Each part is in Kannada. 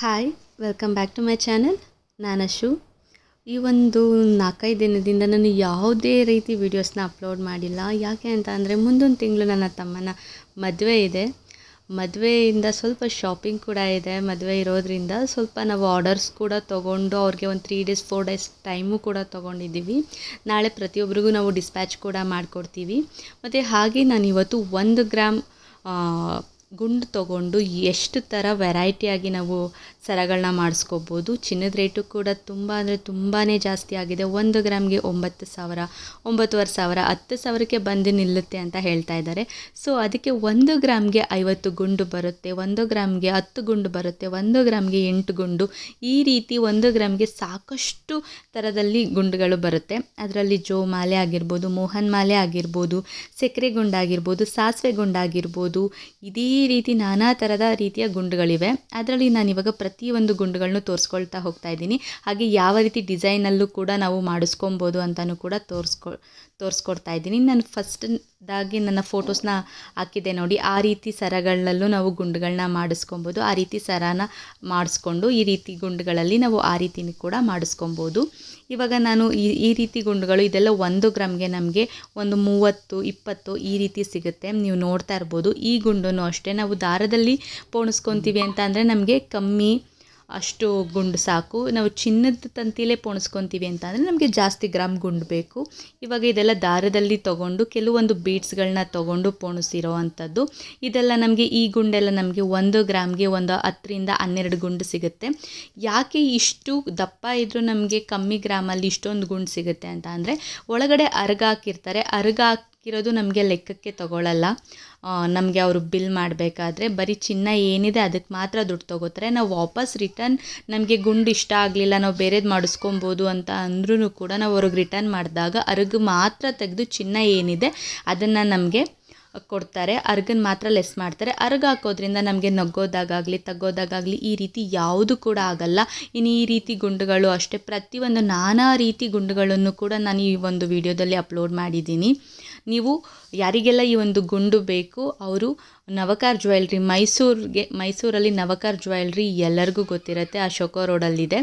Hi welcome back to my channel ನಾನು ಅಶು ಈ ಒಂದು ನಾಲ್ಕೈದು ದಿನದಿಂದ ನಾನು ಯಾವುದೇ ರೀತಿ ವೀಡಿಯೋಸ್ನ ಅಪ್ಲೋಡ್ ಮಾಡಿಲ್ಲ. ಯಾಕೆ ಅಂತ ಅಂದರೆ ಮುಂದೊಂದು ತಿಂಗಳು ನನ್ನ ತಮ್ಮನ ಮದುವೆ ಇದೆ. ಮದುವೆಯಿಂದ ಸ್ವಲ್ಪ ಶಾಪಿಂಗ್ ಕೂಡ ಇದೆ. ಮದುವೆ ಇರೋದ್ರಿಂದ ಸ್ವಲ್ಪ ನಾವು ಆರ್ಡರ್ಸ್ ಕೂಡ ತೊಗೊಂಡು ಅವ್ರಿಗೆ ಒಂದು three days four days time ಕೂಡ ತೊಗೊಂಡಿದ್ದೀವಿ. ನಾಳೆ ಪ್ರತಿಯೊಬ್ಬರಿಗೂ ನಾವು ಡಿಸ್ಪ್ಯಾಚ್ ಕೂಡ ಮಾಡಿಕೊಡ್ತೀವಿ. ಮತ್ತು ಹಾಗೆ ನಾನು ಇವತ್ತು ಒಂದು ಗ್ರಾಮ್ ಗುಂಡು ತಗೊಂಡು ಎಷ್ಟು ಥರ ವೆರೈಟಿಯಾಗಿ ನಾವು ಸರಗಳನ್ನ ಮಾಡಿಸ್ಕೋಬೋದು. ಚಿನ್ನದ ರೇಟು ಕೂಡ ತುಂಬ ಅಂದರೆ ತುಂಬಾ ಜಾಸ್ತಿ ಆಗಿದೆ. ಒಂದು ಗ್ರಾಮ್ಗೆ ಒಂಬತ್ತು ಸಾವಿರ, ಒಂಬತ್ತುವರೆ ಸಾವಿರ, ಹತ್ತು ಸಾವಿರಕ್ಕೆ ಬಂದು ನಿಲ್ಲುತ್ತೆ ಅಂತ ಹೇಳ್ತಾ ಇದ್ದಾರೆ. ಸೊ ಅದಕ್ಕೆ ಒಂದು ಗ್ರಾಮ್ಗೆ ಐವತ್ತು ಗುಂಡು ಬರುತ್ತೆ, ಒಂದು ಗ್ರಾಮ್ಗೆ ಹತ್ತು ಗುಂಡು ಬರುತ್ತೆ, ಒಂದು ಗ್ರಾಮ್ಗೆ ಎಂಟು ಗುಂಡು ಈ ರೀತಿ ಒಂದು ಗ್ರಾಮ್ಗೆ ಸಾಕಷ್ಟು ಥರದಲ್ಲಿ ಗುಂಡುಗಳು ಬರುತ್ತೆ. ಅದರಲ್ಲಿ ಜೋ ಮಾಲೆ ಆಗಿರ್ಬೋದು, ಮೋಹನ್ ಮಾಲೆ ಆಗಿರ್ಬೋದು ಸಕ್ಕರೆ ಗುಂಡಾಗಿರ್ಬೋದು, ಸಾಸಿವೆ ಗುಂಡಾಗಿರ್ಬೋದು, ಇದೇ ರೀತಿ ನಾನಾ ಥರದ ರೀತಿಯ ಗುಂಡುಗಳಿವೆ. ಅದರಲ್ಲಿ ನಾನು ಇವಾಗ ಪ್ರತಿಯೊಂದು ಗುಂಡುಗಳನ್ನು ತೋರಿಸ್ಕೊಳ್ತಾ ಹೋಗ್ತಾ ಇದ್ದೀನಿ. ಹಾಗೆ ಯಾವ ರೀತಿ ಡಿಸೈನಲ್ಲೂ ಕೂಡ ನಾವು ಮಾಡಿಸ್ಕೊಬೋದು ಅಂತಲೂ ಕೂಡ ತೋರಿಸ್ಕೊ, ತೋರಿಸ್ಕೊಡ್ತಾ ಇದ್ದೀನಿ. ನಾನು ಫಸ್ಟ್ದಾಗಿ ನನ್ನ ಫೋಟೋಸ್ನ ಹಾಕಿದ್ದೆ ನೋಡಿ. ಆ ರೀತಿ ಸರಗಳಲ್ಲೂ ನಾವು ಗುಂಡುಗಳನ್ನ ಮಾಡಿಸ್ಕೊಬೋದು. ಆ ರೀತಿ ಸರನ ಮಾಡಿಸ್ಕೊಂಡು ಈ ರೀತಿ ಗುಂಡುಗಳಲ್ಲಿ ನಾವು ಆ ರೀತಿನೂ ಕೂಡ ಮಾಡಿಸ್ಕೊಬೋದು. ಇವಾಗ ನಾನು ಈ ರೀತಿ ಗುಂಡುಗಳು ಇದೆಲ್ಲ ಒಂದು ಗ್ರಾಮ್ಗೆ ನಮಗೆ ಒಂದು ಮೂವತ್ತು, ಇಪ್ಪತ್ತು ಈ ರೀತಿ ಸಿಗುತ್ತೆ. ನೀವು ನೋಡ್ತಾ ಇರ್ಬೋದು. ಈ ಗುಂಡು ಅಷ್ಟೇ ನಾವು ದಾರದಲ್ಲಿ ಪೋಣಿಸ್ಕೊತೀವಿ ಅಂತ ಅಂದರೆ ನಮಗೆ ಕಮ್ಮಿ ಅಷ್ಟು ಗುಂಡು ಸಾಕು. ನಾವು ಚಿನ್ನದ ತಂತಿಲೇ ಪೋಣಿಸ್ಕೊತೀವಿ ಅಂತ ಅಂದರೆ ನಮಗೆ ಜಾಸ್ತಿ ಗ್ರಾಮ್ ಗುಂಡು ಬೇಕು. ಇವಾಗ ಇದೆಲ್ಲ ದಾರದಲ್ಲಿ ತೊಗೊಂಡು ಕೆಲವೊಂದು ಬೀಡ್ಸ್ಗಳನ್ನ ತೊಗೊಂಡು ಪೋಣಿಸಿರೋ ಅಂಥದ್ದು. ಇದೆಲ್ಲ ನಮಗೆ ಈ ಗುಂಡೆಲ್ಲ ನಮಗೆ ಒಂದು ಗ್ರಾಮ್ಗೆ ಒಂದು ಹತ್ತರಿಂದ ಹನ್ನೆರಡು ಗುಂಡು ಸಿಗುತ್ತೆ. ಯಾಕೆ ಇಷ್ಟು ದಪ್ಪ ಇದ್ದರೂ ನಮಗೆ ಕಮ್ಮಿ ಗ್ರಾಮಲ್ಲಿ ಇಷ್ಟೊಂದು ಗುಂಡು ಸಿಗುತ್ತೆ ಅಂತ ಅಂದರೆ, ಒಳಗಡೆ ಅರ್ಗ ಹಾಕಿರ್ತಾರೆ. ಅರ್ಗ ಹಾಕಿರೋದು ನಮಗೆ ಲೆಕ್ಕಕ್ಕೆ ತಗೊಳ್ಳಲ್ಲ ನಮಗೆ ಅವರು ಬಿಲ್ ಮಾಡಬೇಕಾದ್ರೆ ಬರೀ ಚಿನ್ನ ಏನಿದೆ ಅದಕ್ಕೆ ಮಾತ್ರ ದುಡ್ಡು ತೊಗೋತಾರೆ. ನಾವು ವಾಪಸ್ ರಿಟರ್ನ್ ನಮಗೆ ಗುಂಡು ಇಷ್ಟ ಆಗಲಿಲ್ಲ, ನಾವು ಬೇರೆದು ಮಾಡಿಸ್ಕೊಬೋದು ಅಂತ ಅಂದ್ರೂ ಕೂಡ ನಾವು ಅವ್ರಿಗೆ ರಿಟರ್ನ್ ಮಾಡಿದಾಗ ಅರ್ಗ ಮಾತ್ರ ತೆಗೆದು ಚಿನ್ನ ಏನಿದೆ ಅದನ್ನು ನಮಗೆ ಕೊಡ್ತಾರೆ. ಅರ್ಗನ್ ಮಾತ್ರ ಲೆಸ್ ಮಾಡ್ತಾರೆ. ಅರ್ಗ ಹಾಕೋದ್ರಿಂದ ನಮಗೆ ನಗ್ಗೋದಾಗಲಿ ತಗ್ಗೋದಾಗಲಿ ಈ ರೀತಿ ಯಾವುದು ಕೂಡ ಆಗಲ್ಲ. ಇನ್ನು ಈ ರೀತಿ ಗುಂಡುಗಳು ಅಷ್ಟೇ. ಪ್ರತಿಯೊಂದು ನಾನಾ ರೀತಿ ಗುಂಡುಗಳನ್ನು ಕೂಡ ನಾನು ಈ ಒಂದು ವಿಡಿಯೋದಲ್ಲಿ ಅಪ್ಲೋಡ್ ಮಾಡಿದ್ದೀನಿ. ನೀವು ಯಾರಿಗೆಲ್ಲ ಈ ಒಂದು ಗುಂಡು ಬೇಕು, ಅವರು ನವಕಾರ್ ಜ್ಯುವೆಲ್ರಿ, ಮೈಸೂರಿಗೆ, ಮೈಸೂರಲ್ಲಿ ನವಕಾರ್ ಜ್ಯುವೆಲ್ರಿ ಎಲ್ಲರಿಗೂ ಗೊತ್ತಿರುತ್ತೆ, ಅಶೋಕ ರೋಡಲ್ಲಿದೆ.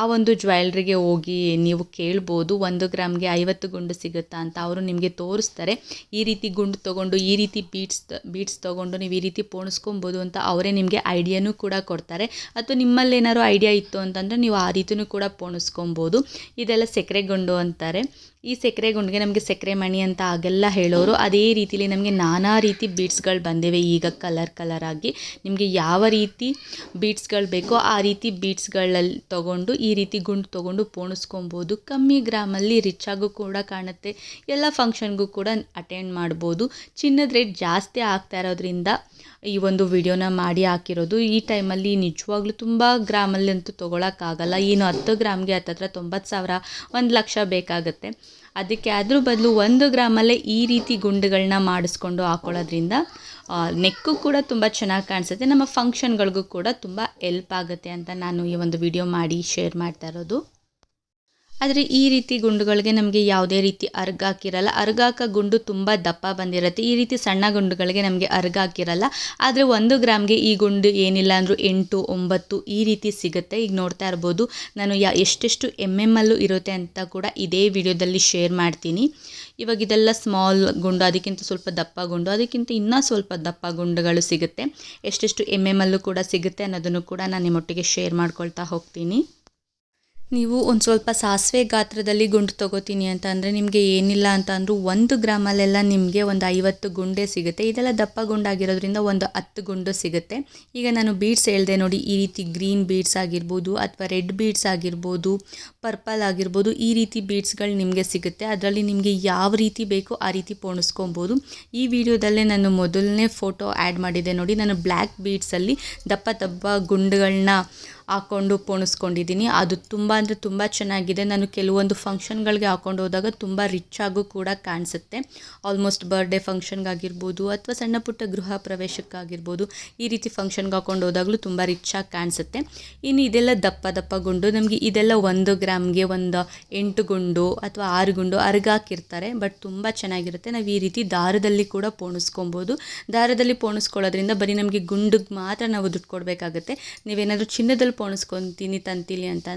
ಆ ಒಂದು ಜ್ಯುವೆಲ್ರಿಗೆ ಹೋಗಿ ನೀವು ಕೇಳ್ಬೋದು, ಒಂದು ಗ್ರಾಮ್ಗೆ ಐವತ್ತು ಗುಂಡು ಸಿಗುತ್ತಾ ಅಂತ ಅವರು ನಿಮಗೆ ತೋರಿಸ್ತಾರೆ. ಈ ರೀತಿ ಗುಂಡು ತೊಗೊಂಡು, ಈ ರೀತಿ ಬೀಟ್ಸ್ ಬೀಟ್ಸ್ ತೊಗೊಂಡು ನೀವು ಈ ರೀತಿ ಪೋಣಿಸ್ಕೊಬೋದು ಅಂತ ಅವರೇ ನಿಮಗೆ ಐಡಿಯಾನೂ ಕೂಡ ಕೊಡ್ತಾರೆ. ಅಥವಾ ನಿಮ್ಮಲ್ಲಿ ಏನಾದ್ರು ಐಡಿಯಾ ಇತ್ತು ಅಂತಂದರೆ ನೀವು ಆ ರೀತಿಯೂ ಕೂಡ ಪೋಣಿಸ್ಕೊಬೋದು. ಇದೆಲ್ಲ ಸಕ್ಕರೆ ಗುಂಡು ಅಂತಾರೆ. ಈ ಸಕ್ಕರೆ ಗುಂಡಿಗೆ ನಮಗೆ ಸಕ್ಕರೆ ಮಣಿ ಅಂತ ಆಗೆಲ್ಲ ಹೇಳೋರು, ಅದೇ ರೀತಿಲಿ ನಮಗೆ ನಾನಾ ರೀತಿ ಬೀಡ್ಸ್ಗಳು ಬಂದಿವೆ. ಈಗ ಕಲರ್ ಕಲರ್ ಆಗಿ ನಿಮಗೆ ಯಾವ ರೀತಿ ಬೀಡ್ಸ್ಗಳು ಬೇಕೋ ಆ ರೀತಿ ಬೀಡ್ಸ್ಗಳಲ್ಲಿ ತೊಗೊಂಡು, ಈ ರೀತಿ ಗುಂಡು ತೊಗೊಂಡು ಪೋಣಿಸ್ಕೊಬೋದು. ಕಮ್ಮಿ ಗ್ರಾಮಲ್ಲಿ ಆಗೂ ಕೂಡ ಕಾಣುತ್ತೆ. ಎಲ್ಲ ಫಂಕ್ಷನ್ಗೂ ಕೂಡ ಅಟೆಂಡ್ ಮಾಡ್ಬೋದು. ಚಿನ್ನದ ರೇಟ್ ಜಾಸ್ತಿ ಆಗ್ತಾ ಇರೋದ್ರಿಂದ ಈ ಒಂದು ವಿಡಿಯೋನ ಮಾಡಿ ಹಾಕಿರೋದು. ಈ ಟೈಮಲ್ಲಿ ನಿಜವಾಗ್ಲೂ ತುಂಬ ಗ್ರಾಮಲ್ಲಿ ಅಂತೂ ತೊಗೊಳಕ್ಕಾಗಲ್ಲ ಏನು ಹತ್ತು ಗ್ರಾಮ್ಗೆ ಹತ್ತತ್ರ ತೊಂಬತ್ತು ಸಾವಿರ, ಒಂದು ಲಕ್ಷ ಬೇಕಾಗುತ್ತೆ. ಅದಕ್ಕೆ ಅದ್ರ ಬದಲು ಒಂದು ಗ್ರಾಮಲ್ಲೇ ಈ ರೀತಿ ಗುಂಡುಗಳನ್ನ ಮಾಡಿಸ್ಕೊಂಡು ಹಾಕೊಳ್ಳೋದ್ರಿಂದ ನೆಕ್ಕು ಕೂಡ ತುಂಬ ಚೆನ್ನಾಗಿ ಕಾಣಿಸುತ್ತೆ. ನಮ್ಮ ಫಂಕ್ಷನ್ಗಳಿಗೂ ಕೂಡ ತುಂಬ ಎಲ್ಪ್ ಆಗುತ್ತೆ ಅಂತ ನಾನು ಈ ಒಂದು ವಿಡಿಯೋ ಮಾಡಿ ಶೇರ್ ಮಾಡ್ತಾ ಇರೋದು. ಆದರೆ ಈ ರೀತಿ ಗುಂಡುಗಳಿಗೆ ನಮಗೆ ಯಾವುದೇ ರೀತಿ ಅರ್ಗ ಹಾಕಿರಲ್ಲ. ಅರ್ಗ ಹಾಕೋ ಗುಂಡು ತುಂಬ ದಪ್ಪ ಬಂದಿರುತ್ತೆ. ಈ ರೀತಿ ಸಣ್ಣ ಗುಂಡುಗಳಿಗೆ ನಮಗೆ ಅರ್ಗ ಹಾಕಿರಲ್ಲ. ಆದರೆ ಒಂದು ಗ್ರಾಮ್ಗೆ ಈ ಗುಂಡು ಏನಿಲ್ಲ ಅಂದರೂ ಎಂಟು, ಒಂಬತ್ತು ಈ ರೀತಿ ಸಿಗುತ್ತೆ. ಈಗ ನೋಡ್ತಾ ಇರ್ಬೋದು. ನಾನು ಯಾ ಎಷ್ಟೆಷ್ಟು ಎಂ ಎಂ ಅಲ್ಲೂ ಇರುತ್ತೆ ಅಂತ ಕೂಡ ಇದೇ ವಿಡಿಯೋದಲ್ಲಿ ಶೇರ್ ಮಾಡ್ತೀನಿ. ಇವಾಗ ಇದೆಲ್ಲ ಸ್ಮಾಲ್ ಗುಂಡು, ಅದಕ್ಕಿಂತ ಸ್ವಲ್ಪ ದಪ್ಪ ಗುಂಡು, ಅದಕ್ಕಿಂತ ಇನ್ನೂ ಸ್ವಲ್ಪ ದಪ್ಪ ಗುಂಡುಗಳು ಸಿಗುತ್ತೆ. ಎಷ್ಟೆಷ್ಟು ಎಂ ಎಂ ಅಲ್ಲೂ ಕೂಡ ಸಿಗುತ್ತೆ ಅನ್ನೋದನ್ನು ಕೂಡ ನಾನು ನಿಮ್ಮೊಟ್ಟಿಗೆ ಶೇರ್ ಮಾಡ್ಕೊಳ್ತಾ ಹೋಗ್ತೀನಿ. ನೀವು ಒಂದು ಸ್ವಲ್ಪ ಸಾಸಿವೆ ಗಾತ್ರದಲ್ಲಿ ಗುಂಡು ತೊಗೋತೀನಿ ಅಂತ ಅಂದರೆ ನಿಮಗೆ ಏನಿಲ್ಲ ಅಂತ ಅಂದರೂ ಒಂದು ಗ್ರಾಮಲ್ಲೆಲ್ಲ ನಿಮಗೆ ಒಂದು ಐವತ್ತು ಗುಂಡೆ ಸಿಗುತ್ತೆ. ಇದೆಲ್ಲ ದಪ್ಪ ಗುಂಡಾಗಿರೋದ್ರಿಂದ ಒಂದು ಹತ್ತು ಗುಂಡು ಸಿಗುತ್ತೆ. ಈಗ ನಾನು ಬೀಡ್ಸ್ ಹೇಳಿದೆ ನೋಡಿ, ಈ ರೀತಿ ಗ್ರೀನ್ ಬೀಡ್ಸ್ ಆಗಿರ್ಬೋದು ಅಥವಾ ರೆಡ್ ಬೀಡ್ಸ್ ಆಗಿರ್ಬೋದು, ಪರ್ಪಲ್ ಆಗಿರ್ಬೋದು, ಈ ರೀತಿ ಬೀಡ್ಸ್ಗಳು ನಿಮಗೆ ಸಿಗುತ್ತೆ. ಅದರಲ್ಲಿ ನಿಮಗೆ ಯಾವ ರೀತಿ ಬೇಕೋ ಆ ರೀತಿ ಪೋಣಿಸ್ಕೊಬೋದು. ಈ ವಿಡಿಯೋದಲ್ಲೇ ನಾನು ಮೊದಲನೇ ಫೋಟೋ ಆ್ಯಡ್ ಮಾಡಿದೆ ನೋಡಿ. ನಾನು ಬ್ಲ್ಯಾಕ್ ಬೀಡ್ಸಲ್ಲಿ ದಪ್ಪ ದಪ್ಪ ಗುಂಡುಗಳನ್ನ ಹಾಕ್ಕೊಂಡು ಪೋಣಿಸ್ಕೊಂಡಿದ್ದೀನಿ. ಅದು ತುಂಬ ಅಂದರೆ ತುಂಬ ಚೆನ್ನಾಗಿದೆ. ನಾನು ಕೆಲವೊಂದು ಫಂಕ್ಷನ್ಗಳಿಗೆ ಹಾಕೊಂಡು ಹೋದಾಗ ತುಂಬ ರಿಚ್ಚಾಗೂ ಕೂಡ ಕಾಣಿಸುತ್ತೆ. ಆಲ್ಮೋಸ್ಟ್ ಬರ್ಡೇ ಫಂಕ್ಷನ್ಗಾಗಿರ್ಬೋದು ಅಥವಾ ಸಣ್ಣ ಪುಟ್ಟ ಗೃಹ ಪ್ರವೇಶಕ್ಕಾಗಿರ್ಬೋದು ಈ ರೀತಿ ಫಂಕ್ಷನ್ಗೆ ಹಾಕೊಂಡು ಹೋದಾಗಲೂ ತುಂಬ ರಿಚ್ಚಾಗಿ ಕಾಣಿಸುತ್ತೆ. ಇನ್ನು ಇದೆಲ್ಲ ದಪ್ಪ ದಪ್ಪ ಗುಂಡು. ನಮಗೆ ಇದೆಲ್ಲ ಒಂದು ಗ್ರಾಮ್ಗೆ ಒಂದು ಎಂಟು ಗುಂಡು ಅಥವಾ ಆರು ಗುಂಡು ಅರ್ಗಾಕಿರ್ತಾರೆ. ಬಟ್ ತುಂಬ ಚೆನ್ನಾಗಿರುತ್ತೆ. ನಾವು ಈ ರೀತಿ ದಾರದಲ್ಲಿ ಕೂಡ ಪೋಣಿಸ್ಕೊಬೋದು. ದಾರದಲ್ಲಿ ಪೋಣಿಸ್ಕೊಳ್ಳೋದ್ರಿಂದ ಬರೀ ನಮಗೆ ಗುಂಡಿಗೆ ಮಾತ್ರ ನಾವು ದುಡ್ಡು ಕೊಡಬೇಕಾಗುತ್ತೆ. ನೀವೇನಾದರೂ ಚಿನ್ನದಲ್ಲಿ ಪೋಣಿಸ್ಕೊತೀನಿ ತಂತಿಲಿ ಅಂತ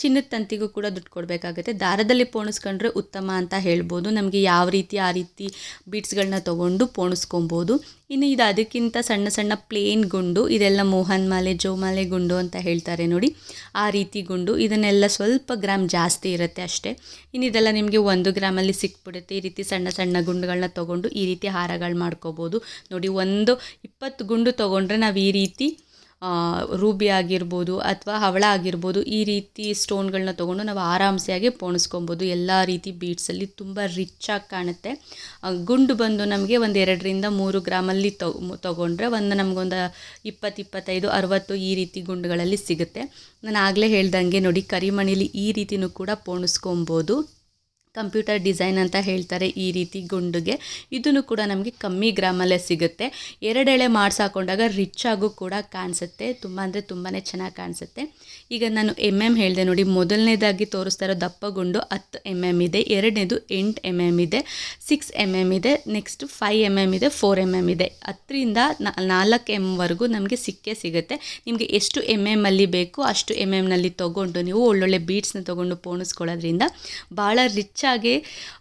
ಚಿನ್ನದ ತಂತಿಗೂ ಕೂಡ ದುಡ್ಡು ಕೊಡಬೇಕಾಗುತ್ತೆ. ದಾರದಲ್ಲಿ ಪೋಣಿಸ್ಕೊಂಡ್ರೆ ಉತ್ತಮ ಅಂತ ಹೇಳ್ಬೋದು. ನಮಗೆ ಯಾವ ರೀತಿ ಆ ರೀತಿ ಬೀಡ್ಸ್ಗಳನ್ನ ತೊಗೊಂಡು ಪೋಣಿಸ್ಕೊಬೋದು. ಇನ್ನು ಇದು ಅದಕ್ಕಿಂತ ಸಣ್ಣ ಸಣ್ಣ ಪ್ಲೇನ್ ಗುಂಡು, ಇದೆಲ್ಲ ಮೋಹನ್ ಮಾಲೆ ಜೋಮಾಲೆ ಗುಂಡು ಅಂತ ಹೇಳ್ತಾರೆ ನೋಡಿ. ಆ ರೀತಿ ಗುಂಡು, ಇದನ್ನೆಲ್ಲ ಸ್ವಲ್ಪ ಗ್ರಾಮ್ ಜಾಸ್ತಿ ಇರುತ್ತೆ ಅಷ್ಟೇ. ಇನ್ನು ಇದೆಲ್ಲ ನಿಮಗೆ ಒಂದು ಗ್ರಾಮಲ್ಲಿ ಸಿಕ್ಬಿಡುತ್ತೆ. ಈ ರೀತಿ ಸಣ್ಣ ಸಣ್ಣ ಗುಂಡುಗಳನ್ನ ತೊಗೊಂಡು ಈ ರೀತಿ ಹಾರಗಳು ಮಾಡ್ಕೋಬೋದು. ನೋಡಿ, ಒಂದು ಇಪ್ಪತ್ತು ಗುಂಡು ತೊಗೊಂಡ್ರೆ ನಾವು ಈ ರೀತಿ ರೂಬಿ ಆಗಿರ್ಬೋದು ಅಥವಾ ಹವಳ ಆಗಿರ್ಬೋದು, ಈ ರೀತಿ ಸ್ಟೋನ್ಗಳನ್ನ ತೊಗೊಂಡು ನಾವು ಆರಾಮ್ಸೆಯಾಗಿ ಪೋಣಿಸ್ಕೊಬೋದು. ಎಲ್ಲ ರೀತಿ ಬೀಡ್ಸಲ್ಲಿ ತುಂಬ ರಿಚ್ಚಾಗಿ ಕಾಣುತ್ತೆ. ಗುಂಡು ಬಂದು ನಮಗೆ ಒಂದು ಎರಡರಿಂದ ಮೂರು ಗ್ರಾಮಲ್ಲಿ ತೊಗೊಂಡ್ರೆ ಒಂದು ನಮಗೊಂದು ಇಪ್ಪತ್ತು ಇಪ್ಪತ್ತೈದು ಅರವತ್ತು ಈ ರೀತಿ ಗುಂಡುಗಳಲ್ಲಿ ಸಿಗುತ್ತೆ. ನಾನು ಆಗಲೇ ಹೇಳ್ದಂಗೆ ನೋಡಿ, ಕರಿಮಣಿಲಿ ಈ ರೀತಿನೂ ಕೂಡ ಪೋಣಿಸ್ಕೊಬೋದು. ಕಂಪ್ಯೂಟರ್ ಡಿಸೈನ್ ಅಂತ ಹೇಳ್ತಾರೆ ಈ ರೀತಿ ಗುಂಡುಗೆ. ಇದನ್ನು ಕೂಡ ನಮಗೆ ಕಮ್ಮಿ ಗ್ರಾಮಲ್ಲೇ ಸಿಗುತ್ತೆ. ಎರಡೆಳೆ ಹಾಕೊಂಡಾಗ ರಿಚ್ ಆಗೂ ಕೂಡ ಕಾಣಿಸುತ್ತೆ. ತುಂಬ ಅಂದರೆ ತುಂಬಾ ಚೆನ್ನಾಗಿ ಕಾಣಿಸುತ್ತೆ. ಈಗ ನಾನು ಎಂ ಎಂ ಹೇಳಿದೆ ನೋಡಿ, ಮೊದಲನೇದಾಗಿ ತೋರಿಸ್ತಾ ಇರೋ ದಪ್ಪ ಗುಂಡು ಹತ್ತು ಎಂ ಎಂ ಇದೆ, ಎರಡನೇದು ಎಂಟು ಎಂ ಎಂ ಇದೆ ಸಿಕ್ಸ್ ಎಂ ಎಂ ಇದೆ ನೆಕ್ಸ್ಟ್ ಫೈವ್ ಎಂ ಎಂ ಇದೆ ಫೋರ್ ಎಂ ಎಂ ಇದೆ. ಹತ್ತರಿಂದ ನಾಲ್ಕು ಎಮ್ವರೆಗೂ ನಮಗೆ ಸಿಕ್ಕೇ ಸಿಗುತ್ತೆ. ನಿಮಗೆ ಎಷ್ಟು ಎಂ ಎಂ ಅಲ್ಲಿ ಬೇಕು ಅಷ್ಟು ಎಂ ಎಮ್ನಲ್ಲಿ ತೊಗೊಂಡು ನೀವು ಒಳ್ಳೊಳ್ಳೆ ಬೀಡ್ಸ್ನ ತೊಗೊಂಡು ಪೋಣಿಸ್ಕೊಳ್ಳೋದ್ರಿಂದ ಭಾಳ ರಿಚ್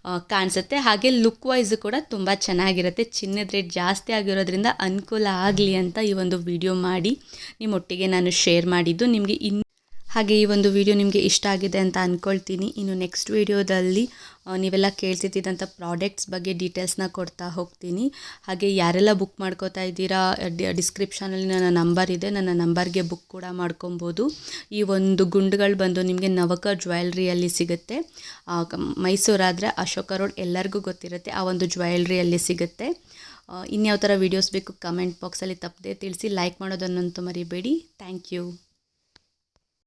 ಆ, ಕಾಣಿಸುತ್ತೆ. ಹಾಗೆ ಲುಕ್ ವೈಸ್ ಕೂಡ ತುಂಬ ಚೆನ್ನಾಗಿರುತ್ತೆ. ಚಿನ್ನದ ರೇಟ್ ಜಾಸ್ತಿ ಆಗಿರೋದ್ರಿಂದ ಅನುಕೂಲ ಆಗಲಿ ಅಂತ ಈ ಒಂದು ವಿಡಿಯೋ ಮಾಡಿ ನಿಮ್ಮೊಟ್ಟಿಗೆ ನಾನು ಶೇರ್ ಮಾಡಿದ್ದು. ನಿಮಗೆ ಇನ್ನು ಹಾಗೆ ಈ ಒಂದು ವಿಡಿಯೋ ನಿಮಗೆ ಇಷ್ಟ ಆಗಿದೆ ಅಂತ ಅಂದ್ಕೊಳ್ತೀನಿ ಇನ್ನು ನೆಕ್ಸ್ಟ್ ವಿಡಿಯೋದಲ್ಲಿ ನೀವೆಲ್ಲ ಕೇಳ್ತಿದ್ದಂಥ ಪ್ರಾಡಕ್ಟ್ಸ್ ಬಗ್ಗೆ ಡೀಟೇಲ್ಸ್ನ ಕೊಡ್ತಾ ಹೋಗ್ತೀನಿ. ಹಾಗೆ ಯಾರೆಲ್ಲ ಬುಕ್ ಮಾಡ್ಕೋತಾ ಇದ್ದೀರಾ ಡಿಸ್ಕ್ರಿಪ್ಷನಲ್ಲಿ ನನ್ನ ನಂಬರ್ ಇದೆ. ನನ್ನ ನಂಬರ್ಗೆ ಬುಕ್ ಕೂಡ ಮಾಡ್ಕೊಬೋದು. ಈ ಒಂದು ಗುಂಡುಗಳು ಬಂದು ನಿಮಗೆ ನವಕ ಜ್ಯುವೆಲ್ರಿಯಲ್ಲಿ ಸಿಗುತ್ತೆ. ಮೈಸೂರಾದರೆ ಅಶೋಕ ರೋಡ್ ಎಲ್ಲರಿಗೂ ಗೊತ್ತಿರುತ್ತೆ, ಆ ಒಂದು ಜ್ಯುವೆಲ್ರಿಯಲ್ಲಿ ಸಿಗುತ್ತೆ. ಇನ್ಯಾವ ಥರ ವೀಡಿಯೋಸ್ ಬೇಕು ಕಮೆಂಟ್ ಬಾಕ್ಸಲ್ಲಿ ತಪ್ಪದೆ ತಿಳಿಸಿ ಲೈಕ್ ಮಾಡೋದನ್ನಂತೂ ಮರಿಬೇಡಿ. Thank you